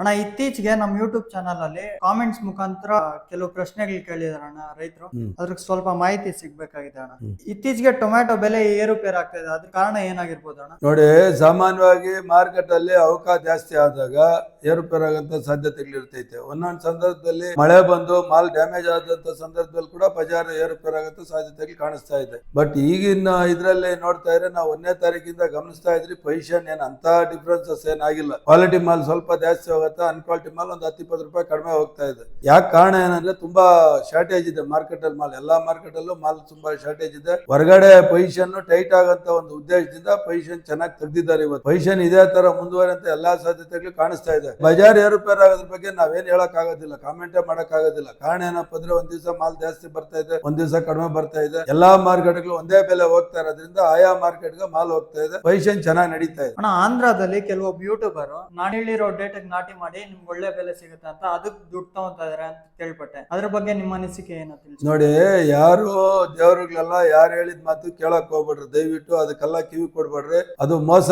ಅಣ್ಣ ಇತ್ತೀಚೆಗೆ ನಮ್ಮ ಯೂಟ್ಯೂಬ್ ಚಾನಲ್ ಅಲ್ಲಿ ಕಾಮೆಂಟ್ಸ್ ಮುಖಾಂತರ ಕೆಲವು ಪ್ರಶ್ನೆಗಳು ಕೇಳಿದಾರೆ ಅಣ್ಣ ರೈತರು. ಅದ್ರ ಸ್ವಲ್ಪ ಮಾಹಿತಿ ಸಿಗ್ಬೇಕಾಗಿದೆ ಅಣ್ಣ. ಇತ್ತೀಚೆಗೆ ಟೊಮ್ಯಾಟೊ ಬೆಲೆ ಏರುಪೇರು ಆಗ್ತಾ ಇದೆ ಅದ್ರ ಕಾರಣ ಏನಾಗಿರ್ಬೋದು ಅಣ್ಣ? ನೋಡಿ ಸಾಮಾನ್ಯವಾಗಿ ಮಾರ್ಕೆಟ್ ಅಲ್ಲಿ ಅವಕಾಶ ಜಾಸ್ತಿ ಆದಾಗ ಏರುಪೇರಾಗಂತ ಸಾಧ್ಯತೆಗಳಿರ್ತೈತೆ ಒಂದೊಂದು ಸಂದರ್ಭದಲ್ಲಿ ಮಳೆ ಬಂದು ಮಾಲ್ ಡ್ಯಾಮೇಜ್ ಆದಂತ ಸಂದರ್ಭದಲ್ಲಿ ಕೂಡ ಬಜಾರ್ ಏರುಪೇರಾಗಂತ ಸಾಧ್ಯತೆಗಳು ಕಾಣಿಸ್ತಾ ಇದೆ. ಬಟ್ ಈಗಿನ ಇದರಲ್ಲಿ ನೋಡ್ತಾ ಇದ್ರೆ ನಾವು ಒಂದನೇ ತಾರೀಕಿಂದ ಗಮನಿಸ್ತಾ ಇದ್ರಿ ಪೊಸಿಷನ್ ಏನ್ ಅಂತ ಡಿಫ್ರೆನ್ಸಸ್ ಏನಾಗಿಲ್ಲ. ಕ್ವಾಲಿಟಿ ಮಾಲ್ ಸ್ವಲ್ಪ ಜಾಸ್ತಿ ಹೋಗುತ್ತೆ ಅನ್ಕ್ವಾಲಿಟಿ ಮಾಲ್ ಒಂದು ಹತ್ತು ಇಪ್ಪತ್ತು ರೂಪಾಯಿ ಕಡಿಮೆ ಹೋಗ್ತಾ ಇದೆ. ಯಾಕೆ ಕಾರಣ ಏನಂದ್ರೆ ತುಂಬಾ ಶಾರ್ಟೇಜ್ ಇದೆ ಮಾರ್ಕೆಟ್ ಅಲ್ಲಿ ಮಾಲ್. ಎಲ್ಲಾ ಮಾರ್ಕೆಟ್ ಅಲ್ಲೂ ಮಾಲ್ ತುಂಬಾ ಶಾರ್ಟೇಜ್ ಇದೆ. ಹೊರಗಡೆ ಪೊಸಿಷನ್ ಟೈಟ್ ಆಗಂತ ಒಂದು ಉದ್ದೇಶದಿಂದ ಪೊಸಿಷನ್ ಚೆನ್ನಾಗಿ ತೆಗೆದಿದ್ದಾರೆ ಇವತ್ತು. ಪೊಸಿಷನ್ ಇದೇ ತರ ಮುಂದುವರಿಯಂತ ಎಲ್ಲಾ ಸಾಧ್ಯತೆಗಳು ಕಾಣಿಸ್ತಾ ಇದೆ. ಬಜಾರ್ ಏರುಪೇರು ಆಗೋದ್ರ ಬಗ್ಗೆ ನಾವೇನ್ ಹೇಳಕ್ ಆಗೋದಿಲ್ಲ ಕಾಮೆಂಟೇ ಮಾಡಕ್ ಆಗೋದಿಲ್ಲ ಕಾರಣ ಏನಪ್ಪ ಅಂದ್ರೆ ಒಂದ್ ದಿವಸ ಮಾಲ್ ಜಾಸ್ತಿ ಬರ್ತಾ ಇದೆ ಒಂದ್ ದಿವಸ ಕಡಿಮೆ ಬರ್ತಾ ಇದೆ. ಎಲ್ಲಾ ಮಾರ್ಕೆಟ್ಗಳು ಒಂದೇ ಬೆಲೆ ಹೋಗ್ತಾ ಇರೋದ್ರಿಂದ ಆಯಾ ಮಾರ್ಕೆಟ್ಗೆ ಮಾಲ್ ಹೋಗ್ತಾ ಇದೆ. ಪೊಸಿಷನ್ ಚೆನ್ನಾಗಿ ನಡೀತಾ ಇದೆ. ಅಣ್ಣ ಆಂಧ್ರದಲ್ಲಿ ಕೆಲವೊಬ್ಬ ಯೂಟ್ಯೂಬರ್ ನಾನು ಹೇಳಿರೋ ಡೇಟ್ ನಾಟಿ ಮಾಡಿ ನಿಮ್ಗೆ ಒಳ್ಳೆ ಬೆಲೆ ಸಿಗುತ್ತೆ ಅಂತ ಅದಕ್ಕೆ ದುಡ್ಡು ತಗೊಂತಾ ಇದಾರೆ ಅಂತ ಕೇಳ್ಪಟ್ಟೆ. ಅದ್ರ ಬಗ್ಗೆ ನಿಮ್ಮ ಅನಿಸಿಕೆ ಏನೋ ತಿಳಿಸಿ. ನೋಡಿ ಯಾರು ದೇವರುಗಳೆಲ್ಲ ಯಾರು ಹೇಳಿದ ಮಾತು ಕೇಳಕ್ ಹೋಗ್ಬೇಡ್ರಿ. ದಯವಿಟ್ಟು ಅದಕ್ಕೆಲ್ಲ ಕಿವಿ ಕೊಡ್ಬೇಡ್ರಿ. ಅದು ಮೋಸ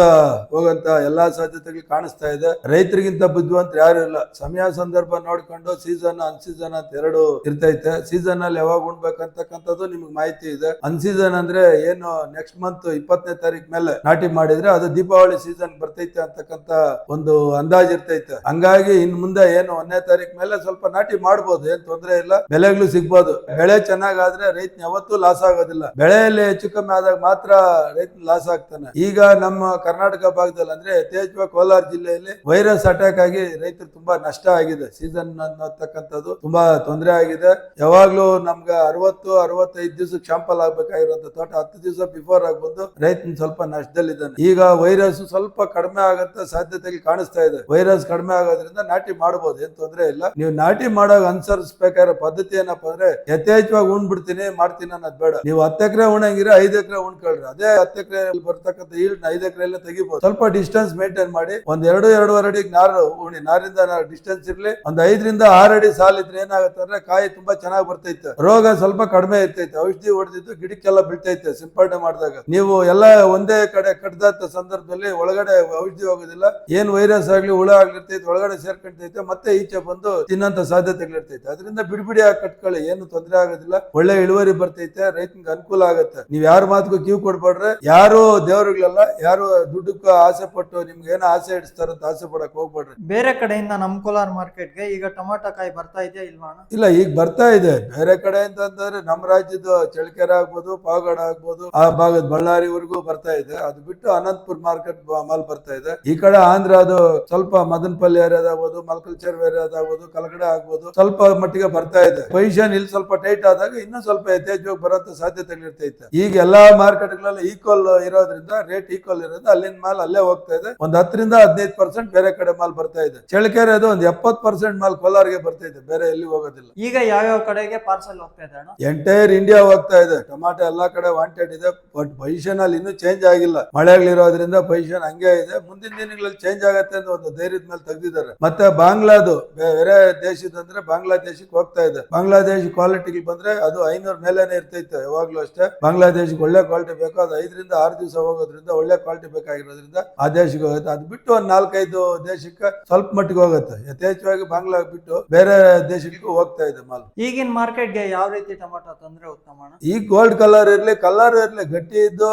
ಹೋಗಂತ ಎಲ್ಲಾ ಸಾಧ್ಯತೆಗಳು ಕಾಣಿಸ್ತಾ ಇದೆ. ರೈತರಿಗಿಂತ ಬುದ್ಧಿವಂತ ಯಾರು ಇಲ್ಲ. ಸಮಯ ಸಂದರ್ಭ ನೋಡ್ಕೊಂಡು ಸೀಸನ್ ಅನ್ಸೀಸನ್ ಅಂತ ಎರಡು ಇರ್ತೈತೆ. ಸೀಸನ್ ಅಲ್ಲಿ ಯಾವಾಗ ಉಣ್ಬೇಕಂತಕ್ಕಂಥದ್ದು ನಿಮ್ಗೆ ಮಾಹಿತಿ ಇದೆ. ಅನ್ಸೀಸನ್ ಅಂದ್ರೆ ಏನು ನೆಕ್ಸ್ಟ್ ಮಂತ್ ಇಪ್ಪತ್ತನೇ ತಾರೀಕು ಮೇಲೆ ನಾಟಿ ಮಾಡಿದ್ರೆ ಅದು ದೀಪಾವಳಿ ಸೀಸನ್ ಬರ್ತೈತೆ ಅಂತಕ್ಕಂತ ಒಂದು ಅಂದಾಜ್ ಇರ್ತೈತೆ. ಹಂಗಾಗಿ ಇನ್ ಮುಂದೆ ಏನು ಒಂದನೇ ತಾರೀಕು ಮೇಲೆ ಸ್ವಲ್ಪ ನಾಟಿ ಮಾಡ್ಬೋದು. ಏನ್ ತೊಂದರೆ ಇಲ್ಲ. ಬೆಲೆಗಳು ಸಿಗ್ಬೋದು. ಬೆಳೆ ಚೆನ್ನಾಗಾದ್ರೆ ರೈತನ ಯಾವತ್ತೂ ಲಾಸ್ ಆಗೋದಿಲ್ಲ. ಬೆಳೆಯಲ್ಲಿ ಹೆಚ್ಚು ಕಮ್ಮಿ ಆದಾಗ ಮಾತ್ರ ರೈತನ ಲಾಸ್ ಆಗ್ತಾನೆ. ಈಗ ನಮ್ಮ ಕರ್ನಾಟಕ ಭಾಗದಲ್ಲಿ ಅಂದ್ರೆ ಯಥೇಚ್ಛ ಕೋಲಾರ ಜಿಲ್ಲೆಯಲ್ಲಿ ವೈರಸ್ ಅಟ್ಯಾಕ್ ಆಗಿ ರೈತರು ತುಂಬಾ ನಷ್ಟ ಆಗಿದೆ. ಸೀಸನ್ ಅನ್ನತಕ್ಕಂಥದ್ದು ತುಂಬಾ ತೊಂದರೆ ಆಗಿದೆ. ಯಾವಾಗ್ಲೂ ನಮ್ಗೆ ಅರವತ್ತು, ಅರವತ್ತೈದು ದಿವಸ ಶಾಂಪಲ್ ಆಗ್ಬೇಕಾಗಿರುವಂತ ತೋಟ ಹತ್ತು ದಿವಸ ಬಿಫೋರ್ ಆಗ್ಬಂದು ರೈತನ ಸ್ವಲ್ಪ ನಷ್ಟದಲ್ಲಿದ್ದಾನೆ. ಈಗ ವೈರಸ್ ಸ್ವಲ್ಪ ಕಡಿಮೆ ಆಗಂತ ಸಾಧ್ಯತೆಗಳು ಕಾಣಿಸ್ತಾ ಇದೆ. ವೈರಸ್ ಕಡಿಮೆ ಆಗೋದ್ರಿಂದ ನಾಟಿ ಮಾಡಬಹುದು ಏನ್ ತೊಂದರೆ ಇಲ್ಲ. ನೀವು ನಾಟಿ ಮಾಡೋ ಅನುಸರಿಸಬೇಕಾಗಿರೋ ಪದ್ಧತಿ ಏನಪ್ಪಾ ಅಂದ್ರೆ ಯಥೇಚ್ಛವಾಗಿ ಉಣ್ಬಿಡ್ತೀನಿ ಮಾಡ್ತೀನಿ ಅನ್ನೋದು ಬೇಡ. ನೀವು ಹತ್ತು ಎಕರೆ ಉಣಂಗಿರ ಐದು ಎಕರೆ ಉಣ್ಕೊಳ್ರಿ ಅದೇ ಹತ್ತು ಎಕರೆ ಬರ್ತಕ್ಕಂಥ ಈಲ್ಡ್ ಐದು ಎಕರೆ ಎಲ್ಲ ತೆಗಿಬಹುದು ಸ್ವಲ್ಪ ಡಿಸ್ಟೆನ್ಸ್ ಮೇಂಟೈನ್ ಮಾಡಿ ಒಂದ್ ಎರಡು ಎರಡೂವರೆ ಅಡಿಗೆ ನಾರು ಉಣಿ ನಾರಿಂದ ಡಿಸ್ಟೆನ್ಸ್ ಇರ್ಲಿ. ಒಂದ್ ಐದರಿಂದ ಆರು ಅಡಿ ಸಾಲ್ ಇದ್ರೆ ಏನಾಗುತ್ತೆ ಅಂದ್ರೆ ಕಾಯಿ ತುಂಬಾ ಚೆನ್ನಾಗಿ ಬರ್ತೈತೆ. ರೋಗ ಸ್ವಲ್ಪ ಕಡಿಮೆ ಇರ್ತೈತೆ. ಔಷಧಿ ಹೊಡೆದಿದ್ದು ಗಿಡಕ್ಕೆಲ್ಲ ಬೀಳ್ತೈತೆ ಸಿಂಪಡಣೆ ಮಾಡಿದಾಗ. ನೀವು ಎಲ್ಲ ಒಂದೇ ಕಡೆ ಕಟ್ಟದಂತ ಸಂದರ್ಭದಲ್ಲಿ ಒಳಗಡೆ ಔಷಧಿ ಹೋಗೋದಿಲ್ಲ. ಏನ್ ವೈರಸ್ ಆಗ್ಲಿ ಹುಳ ಆಗ್ಲಿರ್ತೈತೆ ಒಳಗಡೆ ಸೇರ್ಕೊಂಡೈತೆ ಮತ್ತೆ ಈಚೆ ಬಂದು ತಿನ್ನಂತ ಸಾಧ್ಯತೆಗಳಿರ್ತೈತೆ ಅದರಿಂದ ಬಿಡಿಬಿಡಿ ಆಗಿ ಕಟ್ಕೊಳ್ಳಿ, ಏನು ತೊಂದರೆ ಆಗೋದಿಲ್ಲ. ಒಳ್ಳೆ ಇಳುವರಿ ಬರ್ತೈತೆ, ರೈತನಿಗೆ ಅನುಕೂಲ ಆಗುತ್ತೆ. ನೀವ್ ಯಾರ ಮಾತಕ್ಕೂ ಕ್ಯೂ ಕೊಡ್ಬೇಡ್ರೆ ಯಾರು ದೇವರುಗಳೆಲ್ಲ, ಯಾರು ದುಡ್ಡಕ್ಕೂ ಆಸೆ ಪಟ್ಟು ನಿಮ್ಗೆ ಏನೋ ಆಸೆ ಇಡಿಸ್ತಾರಂತ ಆಸೆ ಪಡಕ್ ಹೋಗ್ಬೇಡ್ರಿ ಬೇರೆ ಕಡೆಯಿಂದ ನಮ್ಮ ಕೋಲಾರ ಮಾರ್ಕೆಟ್ಗೆ ಈಗ ಟೊಮಾಟೊ ಕಾಯಿ ಬರ್ತಾ ಇದೆಯಾ ಇಲ್ವಾ ಇಲ್ಲ, ಈಗ ಬರ್ತಾ ಇದೆ. ಬೇರೆ ಕಡೆ ಅಂತಂದ್ರೆ ನಮ್ಮ ರಾಜ್ಯದ ಚಳ್ಳಕೆರೆ ಆಗ್ಬೋದು, ಪಾವಗಡ ಆಗ್ಬೋದು, ಆ ಭಾಗದ ಬಳ್ಳಾರಿವರೆಗೂ ಬರ್ತಾ ಇದೆ. ಅದು ಬಿಟ್ಟು ಅನಂತಪುರ್ ಮಾರ್ಕೆಟ್ ಮಾಲ್ ಬರ್ತಾ ಇದೆ. ಈ ಕಡೆ ಆಂಧ್ರ ಅದು ಸ್ವಲ್ಪ ಮದನಪಲ್ಲಿ ಏರಿಯಾದ ಆಗ್ಬೋದು ಮಲ್ಕಲ್ಚರ್ ಏರಿಯಾದ ಆಗ್ಬೋದು, ಕಲಗಡೆ ಆಗ್ಬೋದು, ಸ್ವಲ್ಪ ಮಟ್ಟಿಗೆ ಬರ್ತಾ ಇದೆ. ಪೊಸಿಷನ್ ಇಲ್ಲಿ ಸ್ವಲ್ಪ ಟೈಟ್ ಆದಾಗ ಇನ್ನೂ ಸ್ವಲ್ಪ ಯಥೇಚ್ಛವಾಗಿ ಸಾಧ್ಯತೆ ಸಾಧ್ಯತೆಗಳಿರ್ತೈತೆ ಈಗ ಎಲ್ಲಾ ಮಾರ್ಕೆಟ್ಗಳಲ್ಲಿ ಈಕ್ವಲ್ ಇರೋದ್ರಿಂದ ರೇಟ್ ಈಕ್ವಲ್ ಇರೋದ್ರಿಂದ ಅಲ್ಲಿನ ಮಾಲ್ ಅಲ್ಲೇ ಹೋಗ್ತಾ ಇದೆ. ಒಂದ್ ಹತ್ತರಿಂದ ಹದಿನೈದು ಪರ್ಸೆಂಟ್ ಬೇರೆ ಕಡೆ ಮಾಲ್ ಬರ್ತಾ ಇದೆ. ಚಳ್ಳಕೆರೆ ಅದು ಒಂದು ಎಪ್ಪತ್ತು ಪರ್ಸೆಂಟ್ ಮಾಲ್ ಕೋಲಾರ್ಗೆ ಬರ್ತಾ ಇದೆ. ಬೇರೆ ಎಲ್ಲಿ ಹೋಗೋದಿಲ್ಲ. ಈಗ ಯಾವ್ಯಾವ ಕಡೆಗೆ ಪಾರ್ಸಲ್ ಹೋಗ್ತಾ ಇದೆ ಅಣ್ಣ? ಎಂಟೈರ್ ಇಂಡಿಯಾ ಹೋಗ್ತಾ ಇದೆ. ಟೊಮಾಟೊ ಎಲ್ಲಾ ಕಡೆ ವಾಂಟೆಡ್ ಇದೆ ಬಟ್ ಪೊಸಿಷನ್ ಅಲ್ಲಿ ಇನ್ನೂ ಚೇಂಜ್ ಆಗಿಲ್ಲ. ಮಳೆಗಳಿರೋದ್ರಿಂದ ಪೊಸಿಷನ್ ಹಂಗೆ ಇದೆ. ಮುಂದಿನ ದಿನಗಳಲ್ಲಿ ಚೇಂಜ್ ಆಗತ್ತೆ ಅಂತ ಒಂದು ಧೈರ್ಯದ ಮೇಲೆ ತೆಗ್ದಿದ್ದಾರೆ. ಮತ್ತೆ ಬಾಂಗ್ಲಾದು ಬೇರೆ ದೇಶದಂದ್ರೆ ಬಾಂಗ್ಲಾದೇಶಕ್ಕೆ ಹೋಗ್ತಾ ಇದೆ. ಬಾಂಗ್ಲಾದೇಶ ಕ್ವಾಲಿಟಿಗೆ ಬಂದ್ರೆ ಅದು ಐನೂರ ಮೇಲೇನೆ ಇರ್ತೈತೆ ಯಾವಾಗ್ಲೂ ಅಷ್ಟೇ. ಬಾಂಗ್ಲಾದೇಶಕ್ಕೆ ಒಳ್ಳೆ ಕ್ವಾಲಿಟಿ ಬೇಕು ಅದು ಐದರಿಂದ ಆರು ದಿವಸ ಹೋಗೋದ್ರಿಂದ ಒಳ್ಳೆ ಕ್ವಾಲಿಟಿ ಬೇಕಾಗಿರೋದ್ರಿಂದ ಆ ದೇಶಕ್ಕೆ ಹೋಗುತ್ತೆ. ಅದು ಬಿಟ್ಟು ಒಂದ್ ನಾಲ್ಕೈದು ದೇಶಕ್ಕೆ ಸ್ವಲ್ಪ ಮಟ್ಟಿಗೆ ಹೋಗುತ್ತೆ. ಯಥೇಚ್ಛವಾಗಿ ಬಾಂಗ್ಲಾ ಬಿಟ್ಟು ಬೇರೆ ದೇಶಗಳಿಗೂ ಹೋಗ್ತಾ ಇದೆ ಮಾಲ್. ಈಗಿನ ಮಾರ್ಕೆಟ್ಗೆ ಯಾವ ರೀತಿ ಟೊಮಾಟೊ ತಂದ್ರೆ ಉತ್ತಮ ಈ ಗೋಲ್ಡ್ ಕಲರ್ ಇರ್ಲಿ ಕಲರ್ ಇರ್ಲಿ ಗಟ್ಟಿ ಇದ್ದು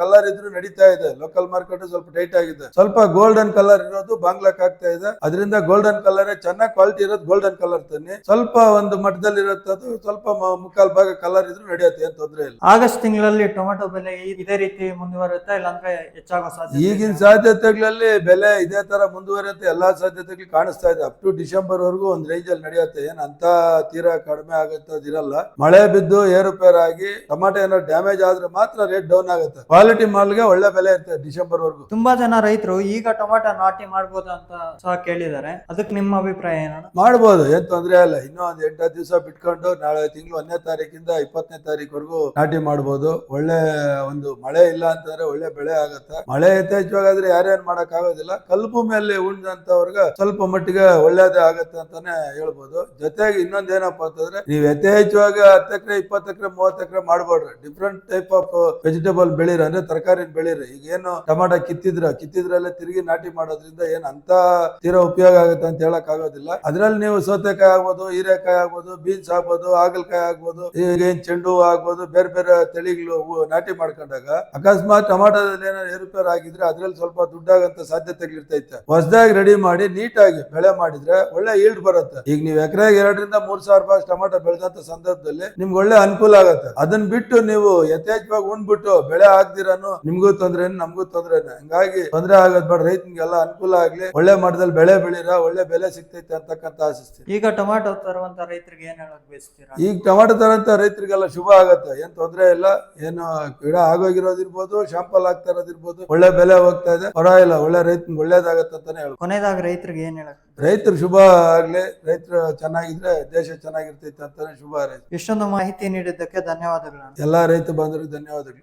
ಕಲರ್ ಇದ್ರು ನಡೀತಾ ಇದೆ. ಲೋಕಲ್ ಮಾರ್ಕೆಟ್ ಸ್ವಲ್ಪ ಟೈಟ್ ಆಗಿದೆ. ಸ್ವಲ್ಪ ಗೋಲ್ಡನ್ ಕಲರ್ ಇರೋದು ಬಾಂಗ್ಲಾಕ್ ಆಗ್ತಾ ಇದೆ. ಅದರಿಂದ ಗೋಲ್ಡನ್ ಕಲರ್ ಚೆನ್ನಾಗಿ ಕ್ವಾಲಿಟಿ ಇರೋದು ಗೋಲ್ಡನ್ ಕಲರ್ ತನ್ನಿ. ಸ್ವಲ್ಪ ಒಂದು ಮಟ್ಟದಲ್ಲಿ ಇರುತ್ತೆ ಅದು ಸ್ವಲ್ಪ ಮುಕ್ಕಾಲ್ ಭಾಗ ಕಲರ್ ಇದ್ರು ನಡೆಯುತ್ತೆ ಏನ್ ತೊಂದ್ರೆ ಇಲ್ಲ. ಆಗಸ್ಟ್ ತಿಂಗಳಲ್ಲಿ ಟೊಮೆಟೊ ಬೆಲೆ ಇದೇ ರೀತಿ ಮುಂದುವರುತ್ತೆ ಇಲ್ಲಾಂದ್ರೆ ಹೆಚ್ಚಾಗೋ ಸಾಧ್ಯತೆ ಈಗಿನ? ಸಾಧ್ಯತೆಗಳಲ್ಲಿ ಬೆಲೆ ಇದೇ ತರ ಮುಂದುವರಿಯುತ್ತೆ. ಎಲ್ಲಾ ಸಾಧ್ಯತೆಗಳು ಕಾಣಿಸ್ತಾ ಇದೆ. ಅಪ್ ಟು ಡಿಸೆಂಬರ್ ವರೆಗೂ ಒಂದ್ ರೇಂಜ್ ಅಲ್ಲಿ ನಡೆಯುತ್ತೆ. ಏನ್ ಅಂತ ತೀರಾ ಕಡಿಮೆ ಆಗತ್ತದಿರಲ್ಲ ಮಳೆ ಬಿದ್ದು ಏರುಪೇರಾಗಿ ಟೊಮಾಟೊ ಏನಾದ್ರು ಡ್ಯಾಮೇಜ್ ಆದ್ರೆ ಮಾತ್ರ ರೇಟ್ ಡೌನ್ ಆಗುತ್ತೆ. ಕ್ವಾಲಿಟಿ ಮಾಲ್ಗೆ ಒಳ್ಳೆ ಬೆಲೆ ಇರುತ್ತೆ ಡಿಸೆಂಬರ್ ವರೆಗೂ ತುಂಬಾ ಜನ ರೈತರು ಈಗ ಟೊಮಾಟೊ ನಾಟಿ ಮಾಡ್ಬೋದು ಅಂತ ಸಹ ಕೇಳಿದ್ದಾರೆ. ಅದಕ್ಕೆ ನಿಮ್ಮ ಅಭಿಪ್ರಾಯ ಏನಣ್ಣ ಮಾಡ್ಬೋದು. ಏನ್ ತೊಂದ್ರೆ ಇಲ್ಲ. ಇನ್ನೂ ಒಂದ್ ಎಂಟತ್ತು ದಿವಸ ಬಿಟ್ಕೊಂಡು ನಾಳೆ ತಿಂಗಳು ಒಂದನೇ ತಾರೀಕಿಂದ ಇಪ್ಪತ್ತನೇ ತಾರೀಕುವರೆಗೂ ನಾಟಿ ಮಾಡ್ಬೋದು. ಒಳ್ಳೆ ಒಂದು ಮಳೆ ಇಲ್ಲ ಅಂತಂದ್ರೆ ಒಳ್ಳೆ ಬೆಳೆ ಆಗುತ್ತೆ. ಮಳೆ ಯಥೇಚ್ಛವಾಗಾದ್ರೆ ಯಾರೇನ್ ಮಾಡಕ್ ಆಗೋದಿಲ್ಲ ಕಲ್ಲು ಭೂಮಿಯಲ್ಲಿ ಉಣ್ದಂತವ್ರಿಗೆ ಸ್ವಲ್ಪ ಮಟ್ಟಿಗೆ ಒಳ್ಳೇದೇ ಆಗತ್ತೆ ಅಂತಾನೆ ಹೇಳ್ಬೋದು. ಜೊತೆಗೆ ಇನ್ನೊಂದ್ ಏನಪ್ಪಾ ಅಂತಂದ್ರೆ, ನೀವು ಯಥೇಚ್ಛವಾಗಿ ಹತ್ತು ಎಕರೆ, ಇಪ್ಪತ್ತು ಎಕರೆ, ಮೂವತ್ತು ಎಕರೆ ಮಾಡ್ಬೇಡ್ರಿ. ಡಿಫ್ರೆಂಟ್ ಟೈಪ್ ಆಫ್ ವೆಜಿಟೇಬಲ್ ಬೆಳೀರಿ, ಅಂದ್ರೆ ತರಕಾರಿ ಬೆಳೀರಿ. ಈಗ ಏನು ಟಮಾಟ ಕಿತ್ತಿದ್ರ, ಕಿತ್ತಿದ್ರಲ್ಲೇ ತಿರುಗಿ ನಾಟಿ ಮಾಡೋದ್ರಿಂದ ಏನ್ ಅಂತ ತೀರಾ ಉಪಯೋಗ ಆಗುತ್ತೆ ಅಂತ ಹೇಳಕ್ ಆಗೋದಿಲ್ಲ. ಅದ್ರಲ್ಲಿ ನೀವು ಸೌತೆಕಾಯಿ ಆಗ್ಬೋದು, ಹೀರೆಕಾಯಿ ಆಗ್ಬೋದು, ಬೀನ್ಸ್ ಆಗ್ಬೋದು, ಹಾಗಲಕಾಯಿ ಆಗ್ಬೋದು, ಈಗ ಏನ್ ಚೆಂಡು ಆಗ್ಬೋದು, ಬೇರೆ ಬೇರೆ ತಳಿಗಳು ನಾಟಿ ಮಾಡ್ಕೊಂಡಾಗ ಅಕಸ್ಮಾತ್ ಟೊಮಾಟೋದಲ್ಲಿ ಏನಾದ್ರು ಏರುಪೇರು ಆಗಿದ್ರೆ ಅದ್ರಲ್ಲಿ ಸ್ವಲ್ಪ ದುಡ್ಡಾಗಂತ ಸಾಧ್ಯತೆಗಳಿರ್ತೈತೆ. ಹೊಸದಾಗಿ ರೆಡಿ ಮಾಡಿ ನೀಟಾಗಿ ಬೆಳೆ ಮಾಡಿದ್ರೆ ಒಳ್ಳೆ ಈಲ್ಡ್ ಬರುತ್ತೆ. ಈಗ ನೀವು ಎಕರೆಗೆ ಎರಡರಿಂದ ಮೂರ್ ಸಾವಿರ ರೂಪಾಯಿ ಟೊಮಾಟೊ ಬೆಳೆದಂತ ಸಂದರ್ಭದಲ್ಲಿ ನಿಮ್ಗೆ ಒಳ್ಳೆ ಅನುಕೂಲ ಆಗುತ್ತೆ. ಅದನ್ನ ಬಿಟ್ಟು ನೀವು ಯಥೇಚ್ಛವಾಗಿ ಉಂಡ್ಬಿಟ್ಟು ಬೆಳೆ ಆಗ್ದಿರಾನು ನಿಮ್ಗೂ ತೊಂದ್ರೆ ನಮಗೂ ತೊಂದ್ರೆ ಹಂಗಾಗಿ ತೊಂದ್ರೆ ಆಗೋದ್ ಬೇಡ. ರೈತನಿಗೆಲ್ಲ ಅನುಕೂಲ ಆಗ್ಲಿ. ಒಳ್ಳೆ ಮಟ್ಟದಲ್ಲಿ ಬೆಳೆ ಬೆಳೀರ ಒಳ್ಳೆ ಬೆಲೆ ಸಿಗ್ತೈತೆ ಅಂತಕ್ಕಂತ ಆಶಿಸ್ತೀನಿ. ಈಗ ಟೊಮಾಟೊ ತರುವಂತ ರೈತರಿಗೆ ಏನ್ ಹೇಳಕ್ ಬಯಸ್ತೀರಾ? ಈಗ ಟೊಮಾಟೊ ತರಂತ ರೈತರಿಗೆಲ್ಲ ಶುಭ ಆಗತ್ತೆ. ಏನ್ ತೊಂದ್ರೆ ಇಲ್ಲ. ಏನು ಗಿಡ ಆಗೋಗಿರೋದಿರ್ಬೋದು ಶಾಂಪಲ್ ಆಗ್ತಾ ಇರೋದಿರ್ಬೋದು. ಒಳ್ಳೆ ಬೆಲೆ ಹೋಗ್ತಾ ಇದೆ. ಪರವಾಗಿಲ್ಲ. ಒಳ್ಳೆ ರೈತ ಒಳ್ಳೇದಾಗತ್ತೆ ಅಂತಾನೆ ಹೇಳ್ಬೋದು. ಕೊನೆದಾಗ ರೈತರಿಗೆ ಏನ್ ಹೇಳಕ್ ರೈತರು ಶುಭ ಆಗ್ಲಿ ರೈತರು ಚೆನ್ನಾಗಿದ್ರೆ ದೇಶ ಚೆನ್ನಾಗಿರ್ತೈತೆ ಅಂತಾನೆ ಶುಭ ಹಾರೈಸಿ ಇಷ್ಟೊಂದು ಮಾಹಿತಿ ನೀಡಿದ್ದಕ್ಕೆ ಧನ್ಯವಾದಗಳು ಎಲ್ಲಾ ರೈತ ಬಂದ್ರು ಧನ್ಯವಾದಗಳು.